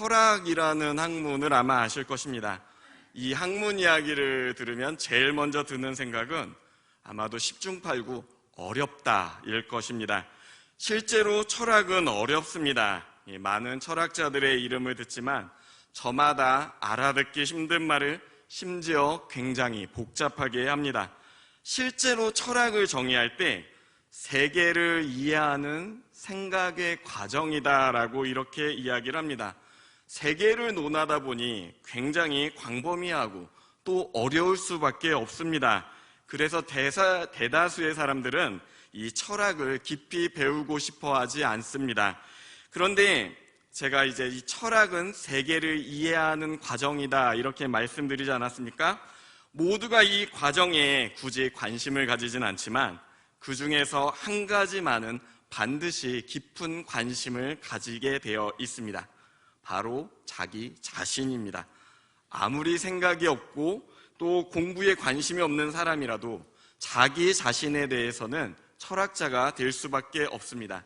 철학이라는 학문을 아마 아실 것입니다. 이 학문 이야기를 들으면 제일 먼저 드는 생각은 아마도 10중 8구 어렵다일 것입니다. 실제로 철학은 어렵습니다. 많은 철학자들의 이름을 듣지만 저마다 알아듣기 힘든 말을 심지어 굉장히 복잡하게 합니다. 실제로 철학을 정의할 때 세계를 이해하는 생각의 과정이다라고 이렇게 이야기를 합니다. 세계를 논하다 보니 굉장히 광범위하고 또 어려울 수밖에 없습니다. 그래서 대사, 대다수의 사람들은 이 철학을 깊이 배우고 싶어 하지 않습니다. 그런데 제가 이제 이 철학은 세계를 이해하는 과정이다 이렇게 말씀드리지 않았습니까? 모두가 이 과정에 굳이 관심을 가지진 않지만 그 중에서 한 가지만은 반드시 깊은 관심을 가지게 되어 있습니다. 바로 자기 자신입니다. 아무리 생각이 없고 또 공부에 관심이 없는 사람이라도 자기 자신에 대해서는 철학자가 될 수밖에 없습니다.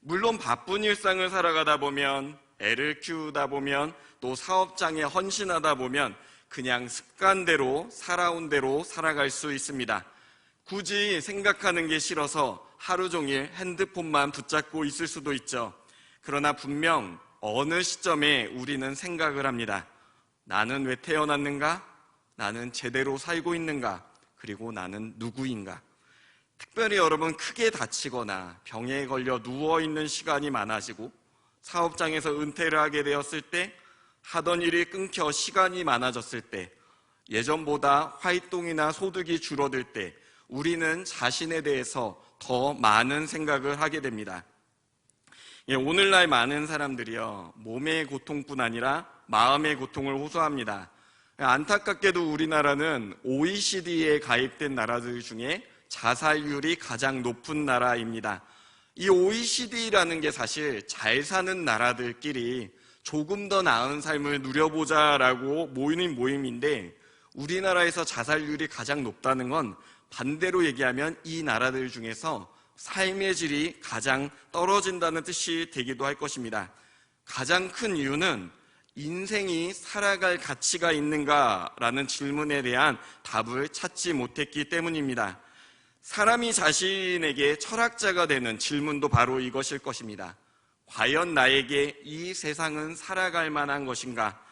물론 바쁜 일상을 살아가다 보면 애를 키우다 보면 또 사업장에 헌신하다 보면 그냥 습관대로 살아온 대로 살아갈 수 있습니다. 굳이 생각하는 게 싫어서 하루 종일 핸드폰만 붙잡고 있을 수도 있죠. 그러나 분명 어느 시점에 우리는 생각을 합니다. 나는 왜 태어났는가? 나는 제대로 살고 있는가? 그리고 나는 누구인가? 특별히 여러분 크게 다치거나 병에 걸려 누워있는 시간이 많아지고 사업장에서 은퇴를 하게 되었을 때 하던 일이 끊겨 시간이 많아졌을 때 예전보다 활동이나 소득이 줄어들 때 우리는 자신에 대해서 더 많은 생각을 하게 됩니다. 예, 오늘날 많은 사람들이요, 몸의 고통뿐 아니라 마음의 고통을 호소합니다. 안타깝게도 우리나라는 OECD에 가입된 나라들 중에 자살률이 가장 높은 나라입니다. 이 OECD라는 게 사실 잘 사는 나라들끼리 조금 더 나은 삶을 누려보자라고 모이는 모임인데 우리나라에서 자살률이 가장 높다는 건 반대로 얘기하면 이 나라들 중에서 삶의 질이 가장 떨어진다는 뜻이 되기도 할 것입니다. 가장 큰 이유는 인생이 살아갈 가치가 있는가라는 질문에 대한 답을 찾지 못했기 때문입니다. 사람이 자신에게 철학자가 되는 질문도 바로 이것일 것입니다. 과연 나에게 이 세상은 살아갈 만한 것인가?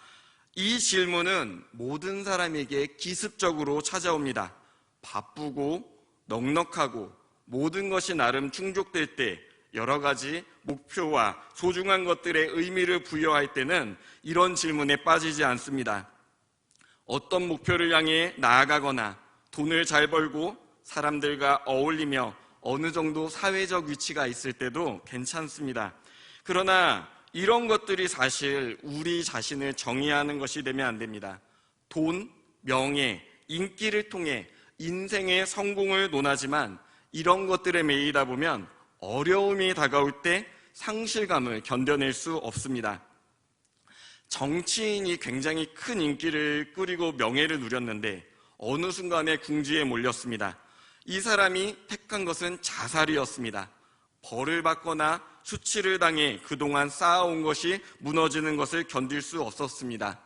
이 질문은 모든 사람에게 기습적으로 찾아옵니다. 바쁘고 넉넉하고 모든 것이 나름 충족될 때 여러 가지 목표와 소중한 것들의 의미를 부여할 때는 이런 질문에 빠지지 않습니다. 어떤 목표를 향해 나아가거나 돈을 잘 벌고 사람들과 어울리며 어느 정도 사회적 위치가 있을 때도 괜찮습니다. 그러나 이런 것들이 사실 우리 자신을 정의하는 것이 되면 안 됩니다. 돈, 명예, 인기를 통해 인생의 성공을 논하지만 이런 것들에 매이다 보면 어려움이 다가올 때 상실감을 견뎌낼 수 없습니다. 정치인이 굉장히 큰 인기를 끌이고 명예를 누렸는데 어느 순간에 궁지에 몰렸습니다. 이 사람이 택한 것은 자살이었습니다. 벌을 받거나 수치를 당해 그동안 쌓아온 것이 무너지는 것을 견딜 수 없었습니다.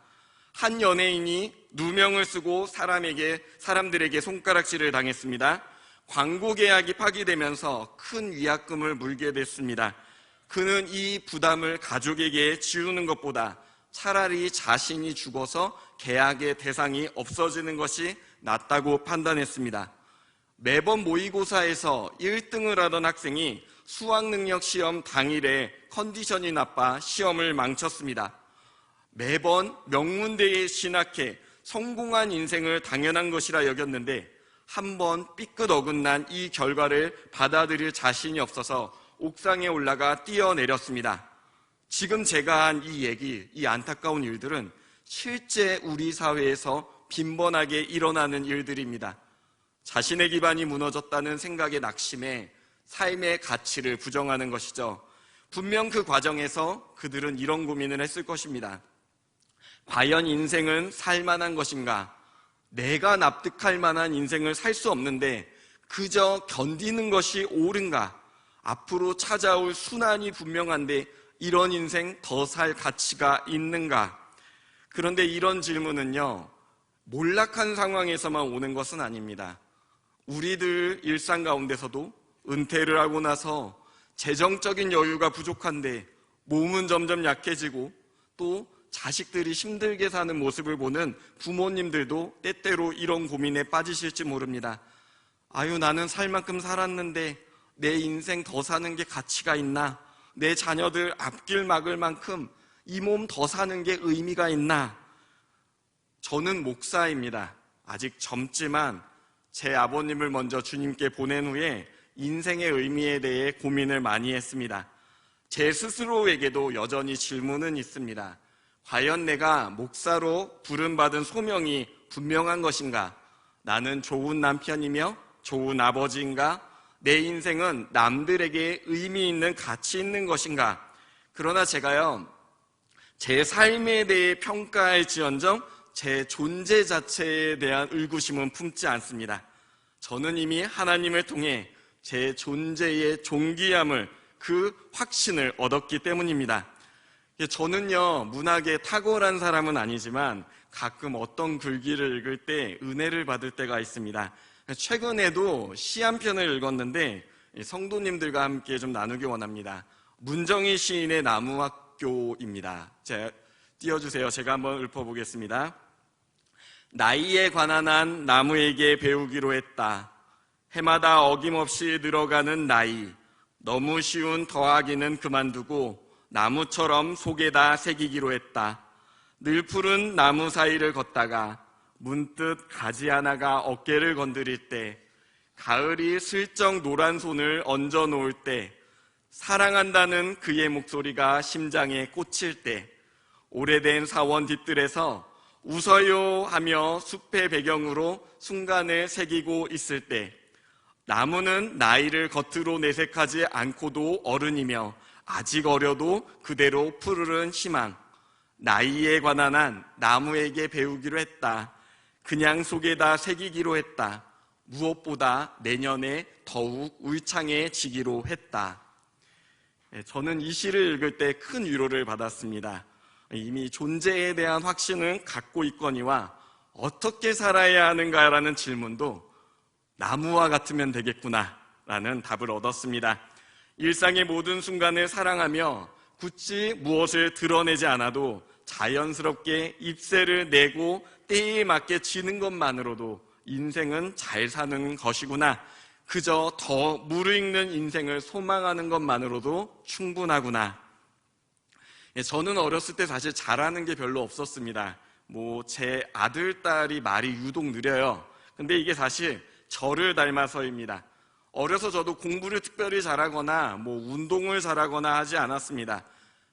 한 연예인이 누명을 쓰고 사람에게, 사람들에게 손가락질을 당했습니다. 광고 계약이 파기되면서 큰 위약금을 물게 됐습니다. 그는 이 부담을 가족에게 지우는 것보다 차라리 자신이 죽어서 계약의 대상이 없어지는 것이 낫다고 판단했습니다. 매번 모의고사에서 1등을 하던 학생이 수학능력 시험 당일에 컨디션이 나빠 시험을 망쳤습니다. 매번 명문대에 진학해 성공한 인생을 당연한 것이라 여겼는데 한 번 삐끗 어긋난 이 결과를 받아들일 자신이 없어서 옥상에 올라가 뛰어내렸습니다. 지금 제가 한 이 얘기, 이 안타까운 일들은 실제 우리 사회에서 빈번하게 일어나는 일들입니다. 자신의 기반이 무너졌다는 생각에 낙심해 삶의 가치를 부정하는 것이죠. 분명 그 과정에서 그들은 이런 고민을 했을 것입니다. 과연 인생은 살만한 것인가? 내가 납득할 만한 인생을 살 수 없는데 그저 견디는 것이 옳은가? 앞으로 찾아올 순환이 분명한데 이런 인생 더 살 가치가 있는가? 그런데 이런 질문은요, 몰락한 상황에서만 오는 것은 아닙니다. 우리들 일상 가운데서도 은퇴를 하고 나서 재정적인 여유가 부족한데 몸은 점점 약해지고 또 자식들이 힘들게 사는 모습을 보는 부모님들도 때때로 이런 고민에 빠지실지 모릅니다. 아유, 나는 살 만큼 살았는데 내 인생 더 사는 게 가치가 있나? 내 자녀들 앞길 막을 만큼 이 몸 더 사는 게 의미가 있나? 저는 목사입니다. 아직 젊지만 제 아버님을 먼저 주님께 보낸 후에 인생의 의미에 대해 고민을 많이 했습니다. 제 스스로에게도 여전히 질문은 있습니다. 과연 내가 목사로 부름받은 소명이 분명한 것인가? 나는 좋은 남편이며 좋은 아버지인가? 내 인생은 남들에게 의미 있는 가치 있는 것인가? 그러나 제가요, 제 삶에 대해 평가할지언정 제 존재 자체에 대한 의구심은 품지 않습니다. 저는 이미 하나님을 통해 제 존재의 존귀함을 그 확신을 얻었기 때문입니다. 저는요, 문학에 탁월한 사람은 아니지만 가끔 어떤 글귀를 읽을 때 은혜를 받을 때가 있습니다. 최근에도 시 한 편을 읽었는데 성도님들과 함께 좀 나누기 원합니다. 문정희 시인의 나무학교입니다. 제 띄워주세요. 제가 한번 읊어보겠습니다. 나이에 관한 한 나무에게 배우기로 했다. 해마다 어김없이 늘어가는 나이. 너무 쉬운 더하기는 그만두고 나무처럼 속에다 새기기로 했다. 늘 푸른 나무 사이를 걷다가 문득 가지 하나가 어깨를 건드릴 때, 가을이 슬쩍 노란 손을 얹어 놓을 때, 사랑한다는 그의 목소리가 심장에 꽂힐 때, 오래된 사원 뒷뜰에서 웃어요 하며 숲의 배경으로 순간을 새기고 있을 때, 나무는 나이를 겉으로 내색하지 않고도 어른이며 아직 어려도 그대로 푸르른 희망. 나이에 관한 한 나무에게 배우기로 했다. 그냥 속에다 새기기로 했다. 무엇보다 내년에 더욱 울창해지기로 했다. 예, 저는 이 시를 읽을 때 큰 위로를 받았습니다. 이미 존재에 대한 확신은 갖고 있거니와 어떻게 살아야 하는가라는 질문도 나무와 같으면 되겠구나 라는 답을 얻었습니다. 일상의 모든 순간을 사랑하며 굳이 무엇을 드러내지 않아도 자연스럽게 입새를 내고 때에 맞게 지는 것만으로도 인생은 잘 사는 것이구나. 그저 더 무르익는 인생을 소망하는 것만으로도 충분하구나. 예, 저는 어렸을 때 사실 잘하는 게 별로 없었습니다. 뭐, 제 아들, 딸이 말이 유독 느려요. 근데 이게 사실 저를 닮아서입니다. 어려서 저도 공부를 특별히 잘하거나 뭐 운동을 잘하거나 하지 않았습니다.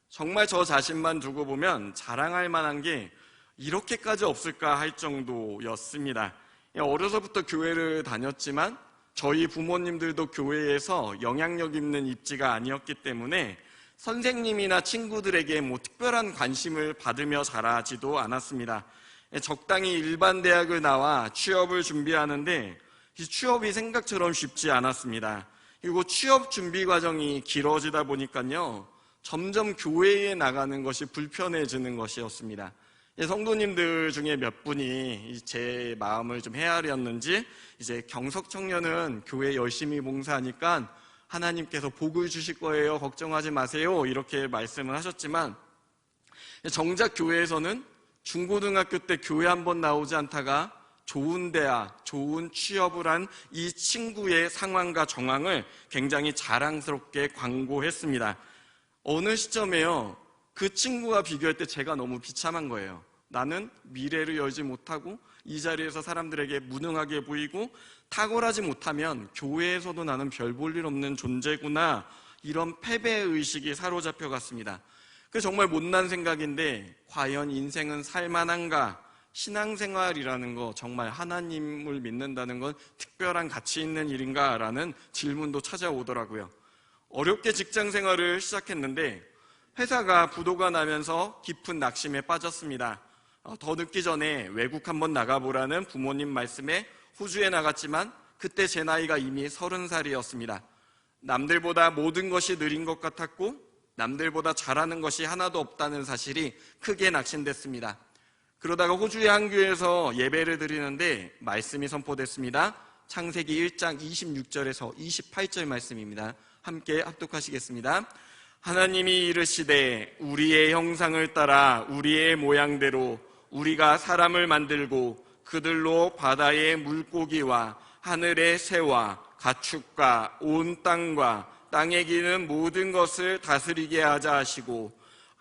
정말 저 자신만 두고 보면 자랑할 만한 게 이렇게까지 없을까 할 정도였습니다. 어려서부터 교회를 다녔지만 저희 부모님들도 교회에서 영향력 있는 입지가 아니었기 때문에 선생님이나 친구들에게 뭐 특별한 관심을 받으며 자라지도 않았습니다. 적당히 일반 대학을 나와 취업을 준비하는데 취업이 생각처럼 쉽지 않았습니다. 그리고 취업 준비 과정이 길어지다 보니까요, 점점 교회에 나가는 것이 불편해지는 것이었습니다. 성도님들 중에 몇 분이 제 마음을 좀 헤아렸는지 이제 경석 청년은 교회 열심히 봉사하니까 하나님께서 복을 주실 거예요. 걱정하지 마세요. 이렇게 말씀을 하셨지만 정작 교회에서는 중고등학교 때 교회 한 번 나오지 않다가 좋은 대학, 좋은 취업을 한 이 친구의 상황과 정황을 굉장히 자랑스럽게 광고했습니다. 어느 시점에요. 그 친구와 비교할 때 제가 너무 비참한 거예요. 나는 미래를 열지 못하고 이 자리에서 사람들에게 무능하게 보이고 탁월하지 못하면 교회에서도 나는 별 볼 일 없는 존재구나 이런 패배 의식이 사로잡혀 갔습니다. 그 정말 못난 생각인데 과연 인생은 살만한가? 신앙생활이라는 거 정말 하나님을 믿는다는 건 특별한 가치 있는 일인가라는 질문도 찾아오더라고요. 어렵게 직장 생활을 시작했는데 회사가 부도가 나면서 깊은 낙심에 빠졌습니다. 어, 더 늦기 전에 외국 한번 나가보라는 부모님 말씀에 호주에 나갔지만 그때 제 나이가 이미 서른 살이었습니다. 남들보다 모든 것이 느린 것 같았고 남들보다 잘하는 것이 하나도 없다는 사실이 크게 낙심됐습니다. 그러다가 호주의 한 교회에서 예배를 드리는데 말씀이 선포됐습니다. 창세기 1장 26절에서 28절 말씀입니다. 함께 합독하시겠습니다. 하나님이 이르시되 우리의 형상을 따라 우리의 모양대로 우리가 사람을 만들고 그들로 바다의 물고기와 하늘의 새와 가축과 온 땅과 땅에 기는 모든 것을 다스리게 하자 하시고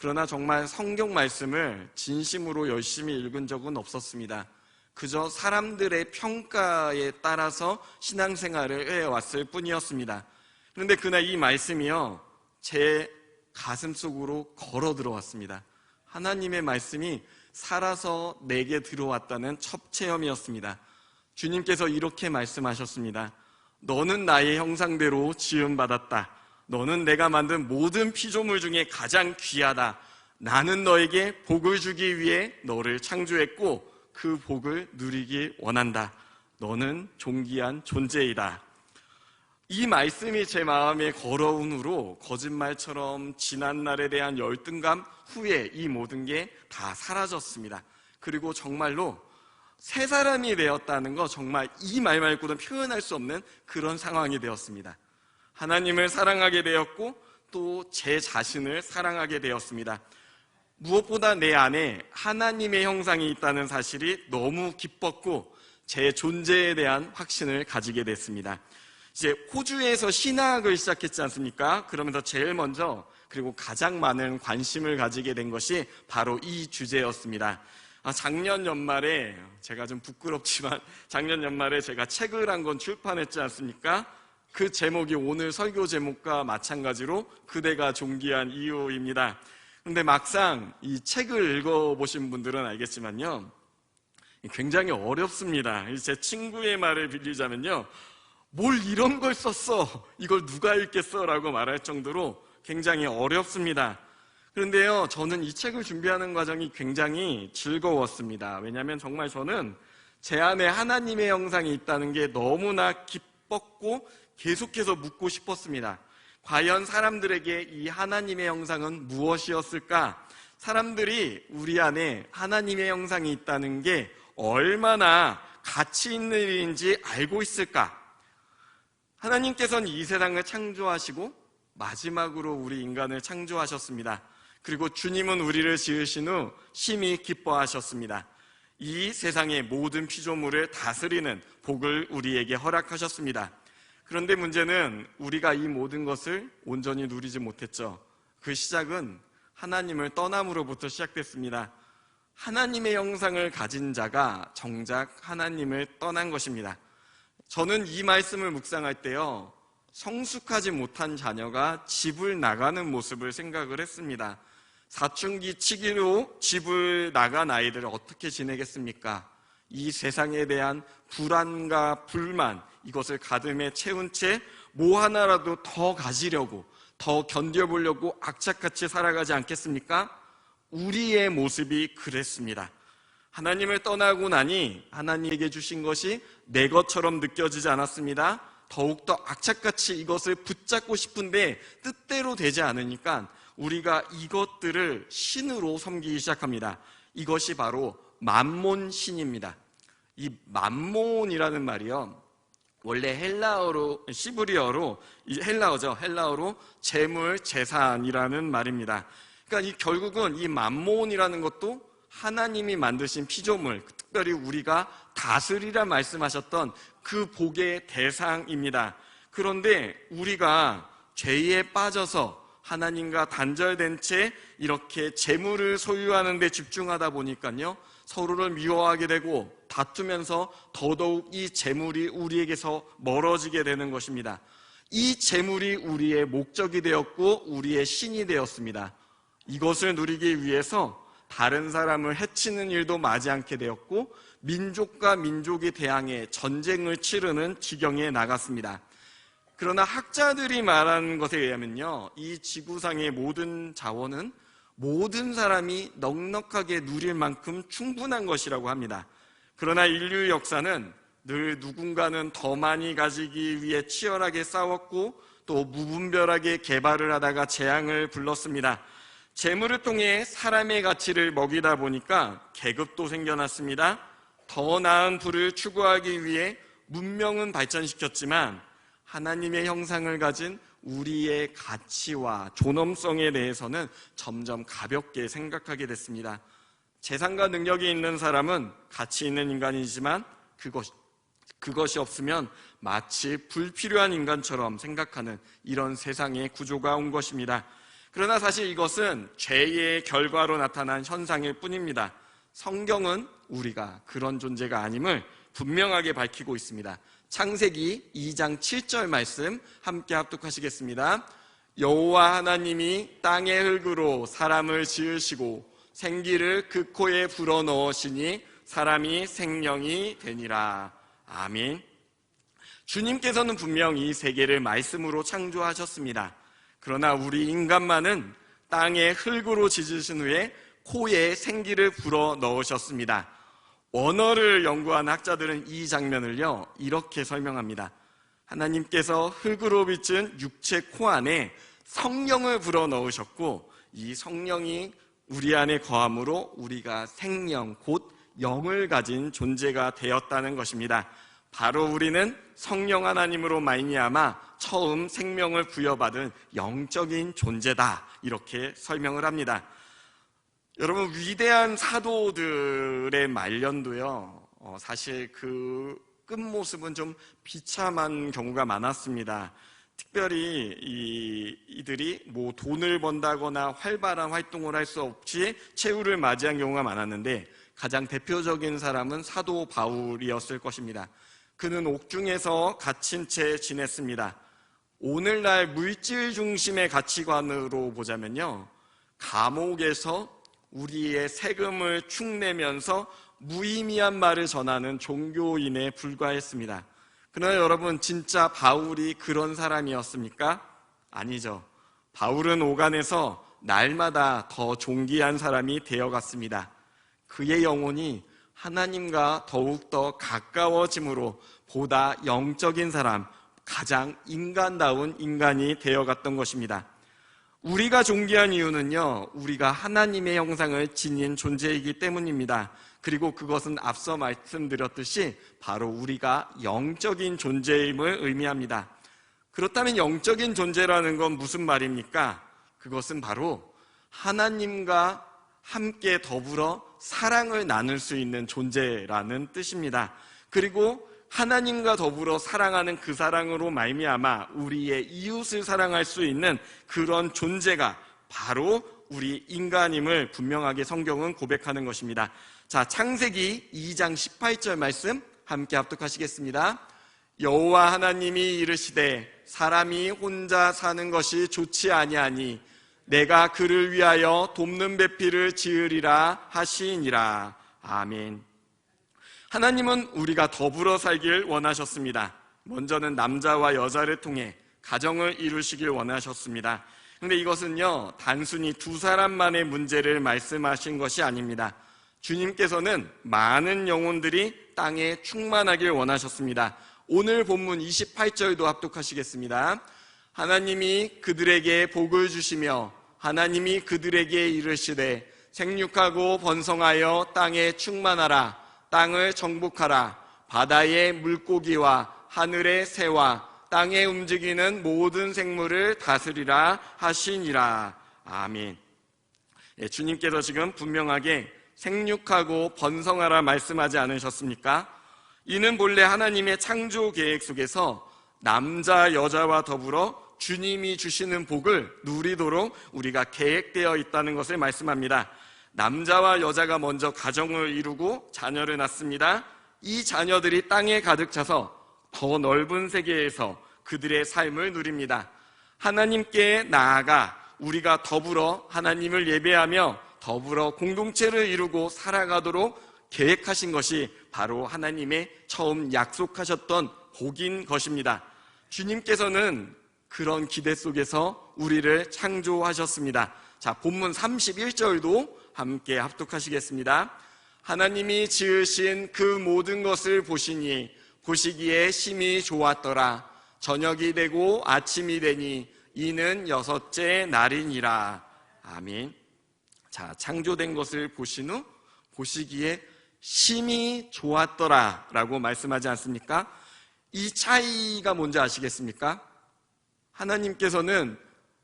그러나 정말 성경 말씀을 진심으로 열심히 읽은 적은 없었습니다. 그저 사람들의 평가에 따라서 신앙생활을 해왔을 뿐이었습니다. 그런데 그날 이 말씀이요, 제 가슴 속으로 걸어 들어왔습니다. 하나님의 말씀이 살아서 내게 들어왔다는 첫 체험이었습니다. 주님께서 이렇게 말씀하셨습니다. 너는 나의 형상대로 지음받았다. 너는 내가 만든 모든 피조물 중에 가장 귀하다. 나는 너에게 복을 주기 위해 너를 창조했고 그 복을 누리기 원한다. 너는 존귀한 존재이다. 이 말씀이 제 마음에 걸어온 후로 거짓말처럼 지난 날에 대한 열등감 후에 이 모든 게 다 사라졌습니다. 그리고 정말로 새 사람이 되었다는 거 정말 이 말 말고는 표현할 수 없는 그런 상황이 되었습니다. 하나님을 사랑하게 되었고 또 제 자신을 사랑하게 되었습니다. 무엇보다 내 안에 하나님의 형상이 있다는 사실이 너무 기뻤고 제 존재에 대한 확신을 가지게 됐습니다. 이제 호주에서 신학을 시작했지 않습니까? 그러면서 제일 먼저 그리고 가장 많은 관심을 가지게 된 것이 바로 이 주제였습니다. 아, 작년 연말에 제가 좀 부끄럽지만 작년 연말에 제가 책을 한 권 출판했지 않습니까? 그 제목이 오늘 설교 제목과 마찬가지로 그대가 존귀한 이유입니다. 근데 막상 이 책을 읽어보신 분들은 알겠지만요. 굉장히 어렵습니다. 제 친구의 말을 빌리자면요. 뭘 이런 걸 썼어? 이걸 누가 읽겠어? 라고 말할 정도로 굉장히 어렵습니다. 그런데요, 저는 이 책을 준비하는 과정이 굉장히 즐거웠습니다. 왜냐하면 정말 저는 제 안에 하나님의 형상이 있다는 게 너무나 기뻤고 계속해서 묻고 싶었습니다. 과연 사람들에게 이 하나님의 형상은 무엇이었을까? 사람들이 우리 안에 하나님의 형상이 있다는 게 얼마나 가치 있는 일인지 알고 있을까? 하나님께서는 이 세상을 창조하시고 마지막으로 우리 인간을 창조하셨습니다. 그리고 주님은 우리를 지으신 후 심히 기뻐하셨습니다. 이 세상의 모든 피조물을 다스리는 복을 우리에게 허락하셨습니다. 그런데 문제는 우리가 이 모든 것을 온전히 누리지 못했죠. 그 시작은 하나님을 떠남으로부터 시작됐습니다. 하나님의 형상을 가진 자가 정작 하나님을 떠난 것입니다. 저는 이 말씀을 묵상할 때요, 성숙하지 못한 자녀가 집을 나가는 모습을 생각을 했습니다. 사춘기 치기로 집을 나간 아이들을 어떻게 지내겠습니까? 이 세상에 대한 불안과 불만, 이것을 가슴에 채운 채 뭐 하나라도 더 가지려고, 더 견뎌보려고 악착같이 살아가지 않겠습니까? 우리의 모습이 그랬습니다. 하나님을 떠나고 나니 하나님에게 주신 것이 내 것처럼 느껴지지 않았습니다. 더욱더 악착같이 이것을 붙잡고 싶은데 뜻대로 되지 않으니까 우리가 이것들을 신으로 섬기기 시작합니다. 이것이 바로 만몬 신입니다. 이 만몬이라는 말이요. 원래 헬라어로 시브리어로 헬라어죠. 헬라어로 재물 재산이라는 말입니다. 그러니까 이 결국은 이 만몬이라는 것도 하나님이 만드신 피조물, 특별히 우리가 다스리라 말씀하셨던 그 복의 대상입니다. 그런데 우리가 죄에 빠져서 하나님과 단절된 채 이렇게 재물을 소유하는 데 집중하다 보니까요. 서로를 미워하게 되고 다투면서 더더욱 이 재물이 우리에게서 멀어지게 되는 것입니다. 이 재물이 우리의 목적이 되었고 우리의 신이 되었습니다. 이것을 누리기 위해서 다른 사람을 해치는 일도 마지 않게 되었고 민족과 민족이 대항해 전쟁을 치르는 지경에 나갔습니다. 그러나 학자들이 말하는 것에 의하면요, 이 지구상의 모든 자원은 모든 사람이 넉넉하게 누릴 만큼 충분한 것이라고 합니다. 그러나 인류 역사는 늘 누군가는 더 많이 가지기 위해 치열하게 싸웠고 또 무분별하게 개발을 하다가 재앙을 불렀습니다. 재물을 통해 사람의 가치를 먹이다 보니까 계급도 생겨났습니다. 더 나은 부를 추구하기 위해 문명은 발전시켰지만 하나님의 형상을 가진 우리의 가치와 존엄성에 대해서는 점점 가볍게 생각하게 됐습니다. 재산과 능력이 있는 사람은 가치 있는 인간이지만 그것, 그것이 없으면 마치 불필요한 인간처럼 생각하는 이런 세상의 구조가 온 것입니다. 그러나 사실 이것은 죄의 결과로 나타난 현상일 뿐입니다. 성경은 우리가 그런 존재가 아님을 분명하게 밝히고 있습니다. 창세기 2장 7절 말씀 함께 합독하시겠습니다. 여호와 하나님이 땅의 흙으로 사람을 지으시고 생기를 그 코에 불어 넣으시니 사람이 생명이 되니라. 아멘. 주님께서는 분명 이 세계를 말씀으로 창조하셨습니다. 그러나 우리 인간만은 땅에 흙으로 지으신 후에 코에 생기를 불어 넣으셨습니다. 원어를 연구한 학자들은 이 장면을요, 이렇게 설명합니다. 하나님께서 흙으로 비춘 육체 코 안에 성령을 불어 넣으셨고, 이 성령이 우리 안에 거함으로 우리가 생명, 곧 영을 가진 존재가 되었다는 것입니다. 바로 우리는 성령 하나님으로 말미암아 처음 생명을 부여받은 영적인 존재다. 이렇게 설명을 합니다. 여러분 위대한 사도들의 말년도요. 어, 사실 그 끝모습은 좀 비참한 경우가 많았습니다. 특별히 이, 이들이 뭐 돈을 번다거나 활발한 활동을 할 수 없이 최후를 맞이한 경우가 많았는데 가장 대표적인 사람은 사도 바울이었을 것입니다. 그는 옥중에서 갇힌 채 지냈습니다. 오늘날 물질 중심의 가치관으로 보자면요. 감옥에서 우리의 세금을 축내면서 무의미한 말을 전하는 종교인에 불과했습니다. 그러나 여러분, 진짜 바울이 그런 사람이었습니까? 아니죠. 바울은 오간에서 날마다 더 존귀한 사람이 되어갔습니다. 그의 영혼이 하나님과 더욱더 가까워짐으로 보다 영적인 사람, 가장 인간다운 인간이 되어갔던 것입니다. 우리가 존귀한 이유는요, 우리가 하나님의 형상을 지닌 존재이기 때문입니다. 그리고 그것은 앞서 말씀드렸듯이 바로 우리가 영적인 존재임을 의미합니다. 그렇다면 영적인 존재라는 건 무슨 말입니까? 그것은 바로 하나님과 함께 더불어 사랑을 나눌 수 있는 존재라는 뜻입니다. 그리고 하나님과 더불어 사랑하는 그 사랑으로 말미암아 우리의 이웃을 사랑할 수 있는 그런 존재가 바로 우리 인간임을 분명하게 성경은 고백하는 것입니다. 자, 창세기 2장 18절 말씀 함께 합독하시겠습니다. 여호와 하나님이 이르시되 사람이 혼자 사는 것이 좋지 아니하니 내가 그를 위하여 돕는 배필을 지으리라 하시니라. 아멘. 하나님은 우리가 더불어 살길 원하셨습니다. 먼저는 남자와 여자를 통해 가정을 이루시길 원하셨습니다. 근데 이것은요, 단순히 두 사람만의 문제를 말씀하신 것이 아닙니다. 주님께서는 많은 영혼들이 땅에 충만하길 원하셨습니다. 오늘 본문 28절도 합독하시겠습니다. 하나님이 그들에게 복을 주시며 하나님이 그들에게 이르시되 생육하고 번성하여 땅에 충만하라 땅을 정복하라 바다의 물고기와 하늘의 새와 땅에 움직이는 모든 생물을 다스리라 하시니라 아멘. 예, 주님께서 지금 분명하게 생육하고 번성하라 말씀하지 않으셨습니까? 이는 본래 하나님의 창조 계획 속에서 남자 여자와 더불어 주님이 주시는 복을 누리도록 우리가 계획되어 있다는 것을 말씀합니다. 남자와 여자가 먼저 가정을 이루고 자녀를 낳습니다. 이 자녀들이 땅에 가득 차서 더 넓은 세계에서 그들의 삶을 누립니다. 하나님께 나아가 우리가 더불어 하나님을 예배하며 더불어 공동체를 이루고 살아가도록 계획하신 것이 바로 하나님의 처음 약속하셨던 복인 것입니다. 주님께서는 그런 기대 속에서 우리를 창조하셨습니다. 자, 본문 31절도 함께 합독하시겠습니다. 하나님이 지으신 그 모든 것을 보시니 보시기에 심히 좋았더라. 저녁이 되고 아침이 되니 이는 여섯째 날이니라. 아멘. 자, 창조된 것을 보신 후 보시기에 심히 좋았더라 라고 말씀하지 않습니까? 이 차이가 뭔지 아시겠습니까? 하나님께서는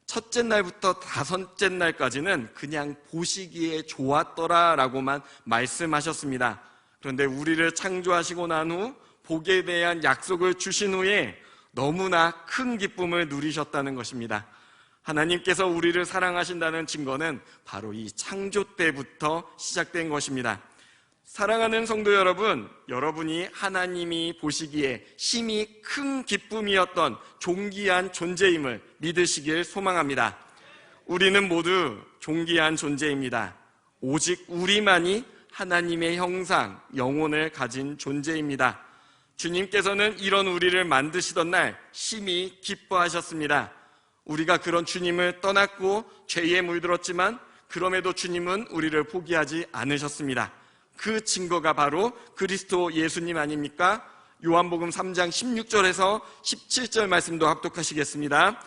첫째 날부터 다섯째 날까지는 그냥 보시기에 좋았더라 라고만 말씀하셨습니다. 그런데 우리를 창조하시고 난 후 복에 대한 약속을 주신 후에 너무나 큰 기쁨을 누리셨다는 것입니다. 하나님께서 우리를 사랑하신다는 증거는 바로 이 창조 때부터 시작된 것입니다. 사랑하는 성도 여러분, 여러분이 하나님이 보시기에 심히 큰 기쁨이었던 존귀한 존재임을 믿으시길 소망합니다. 우리는 모두 존귀한 존재입니다. 오직 우리만이 하나님의 형상, 영혼을 가진 존재입니다. 주님께서는 이런 우리를 만드시던 날 심히 기뻐하셨습니다. 우리가 그런 주님을 떠났고 죄에 물들었지만 그럼에도 주님은 우리를 포기하지 않으셨습니다. 그 증거가 바로 그리스도 예수님 아닙니까? 요한복음 3장 16절에서 17절 말씀도 합독하시겠습니다.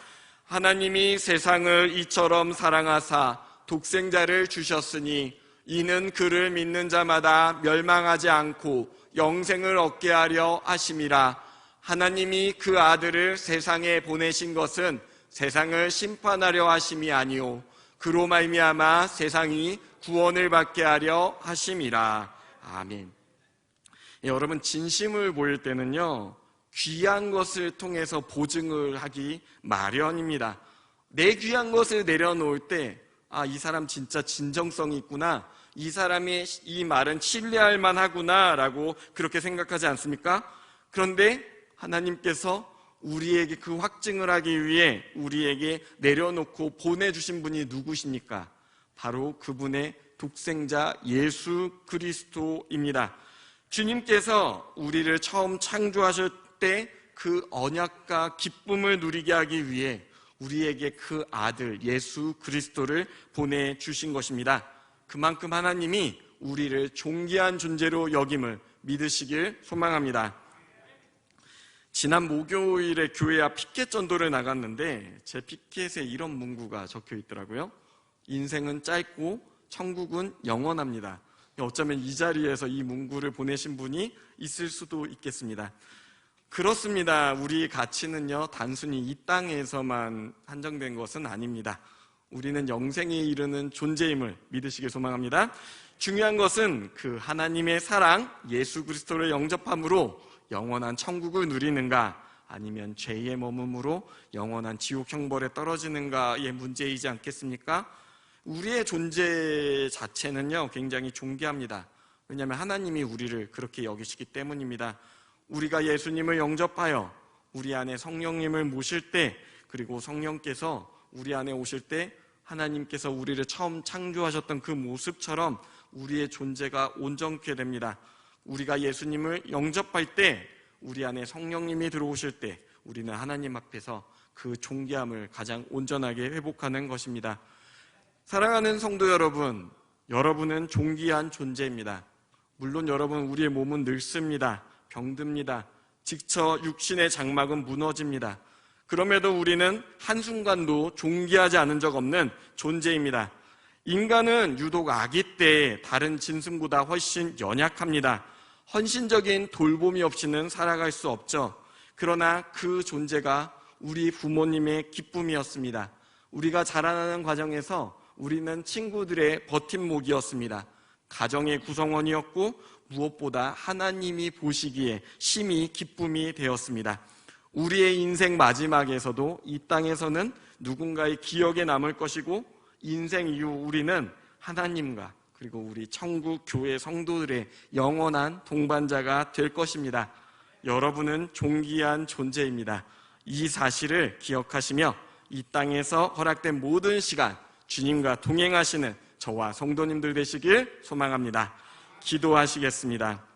하나님이 세상을 이처럼 사랑하사 독생자를 주셨으니 이는 그를 믿는 자마다 멸망하지 않고 영생을 얻게 하려 하심이라. 하나님이 그 아들을 세상에 보내신 것은 세상을 심판하려 하심이 아니요 그로 말미암아 세상이 구원을 받게 하려 하심이라. 아멘. 예, 여러분 진심을 보일 때는요 귀한 것을 통해서 보증을 하기 마련입니다. 내 귀한 것을 내려놓을 때, 아, 이 사람 진짜 진정성이 있구나. 이 사람의 이 말은 신뢰할 만하구나. 라고 그렇게 생각하지 않습니까? 그런데 하나님께서 우리에게 그 확증을 하기 위해 우리에게 내려놓고 보내주신 분이 누구십니까? 바로 그분의 독생자 예수 그리스도입니다. 주님께서 우리를 처음 창조하실 때 그 언약과 기쁨을 누리게 하기 위해 우리에게 그 아들 예수 그리스도를 보내주신 것입니다. 그만큼 하나님이 우리를 존귀한 존재로 여김을 믿으시길 소망합니다. 지난 목요일에 교회 앞 피켓 전도를 나갔는데 제 피켓에 이런 문구가 적혀 있더라고요. 인생은 짧고 천국은 영원합니다. 어쩌면 이 자리에서 이 문구를 보내신 분이 있을 수도 있겠습니다. 그렇습니다. 우리 가치는요, 단순히 이 땅에서만 한정된 것은 아닙니다. 우리는 영생에 이르는 존재임을 믿으시길 소망합니다. 중요한 것은 그 하나님의 사랑, 예수 그리스도를 영접함으로 영원한 천국을 누리는가, 아니면 죄의 머금으로 영원한 지옥 형벌에 떨어지는가의 문제이지 않겠습니까? 우리의 존재 자체는요, 굉장히 존귀합니다. 왜냐하면 하나님이 우리를 그렇게 여기시기 때문입니다. 우리가 예수님을 영접하여 우리 안에 성령님을 모실 때, 그리고 성령께서 우리 안에 오실 때 하나님께서 우리를 처음 창조하셨던 그 모습처럼 우리의 존재가 온전케 됩니다. 우리가 예수님을 영접할 때, 우리 안에 성령님이 들어오실 때, 우리는 하나님 앞에서 그 존귀함을 가장 온전하게 회복하는 것입니다. 사랑하는 성도 여러분, 여러분은 존귀한 존재입니다. 물론 여러분, 우리의 몸은 늙습니다. 병듭니다. 직처 육신의 장막은 무너집니다. 그럼에도 우리는 한순간도 존귀하지 않은 적 없는 존재입니다. 인간은 유독 아기 때 다른 짐승보다 훨씬 연약합니다. 헌신적인 돌봄이 없이는 살아갈 수 없죠. 그러나 그 존재가 우리 부모님의 기쁨이었습니다. 우리가 자라나는 과정에서 우리는 친구들의 버팀목이었습니다. 가정의 구성원이었고 무엇보다 하나님이 보시기에 심히 기쁨이 되었습니다. 우리의 인생 마지막에서도 이 땅에서는 누군가의 기억에 남을 것이고 인생 이후 우리는 하나님과 그리고 우리 천국 교회 성도들의 영원한 동반자가 될 것입니다. 여러분은 존귀한 존재입니다. 이 사실을 기억하시며 이 땅에서 허락된 모든 시간 주님과 동행하시는 저와 성도님들 되시길 소망합니다. 기도하시겠습니다.